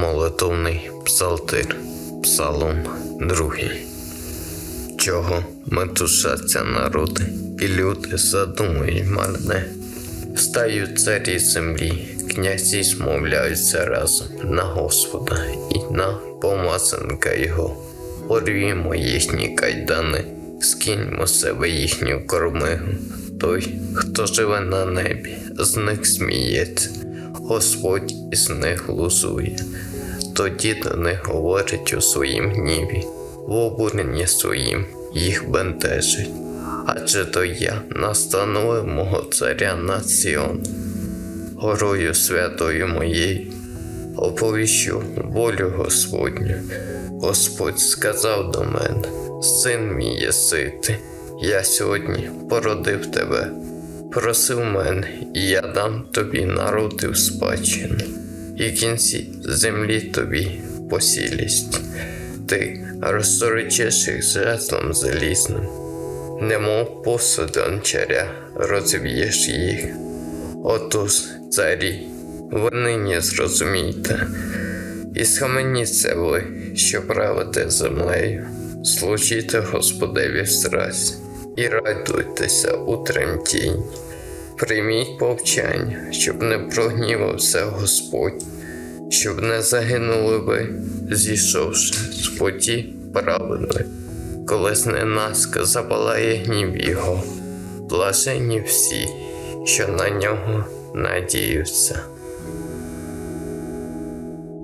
Молитовний псалтир, Псалом другий. Чого метушаться народи, і люди задумують марне. Встають царі землі, князі змовляються разом на Господа і на помазанка його. Порвімо їхні кайдани, скиньмо себе їхню кормигу. Той, хто живе на небі, з них сміється, Господь із них глузує. Тоді до них говорить у своїм гніві, в обуренні своїм їх бентежить. Адже то я настановив мого царя на Сіон, горою святою моєю, оповіщу волю Господню. Господь сказав до мене, син мій єси ти, я сьогодні породив тебе, просив мене, і я дам тобі народи в спадщину, і кінці землі тобі посілість. Ти розсорочиш їх жезлом залізним, немов посуд гончаря розб'єш їх. Отож, царі, ви нині зрозумійте, і схаменіться ви, що правите землею, служіте Господеві в страсі і радуйтеся у тремтінні. Прийміть повчання, щоб не прогнівався Господь, щоб не загинули ви, зійшовши з путі праведної, коли зненацька запалає гнів його, блажені всі, що на нього надіються.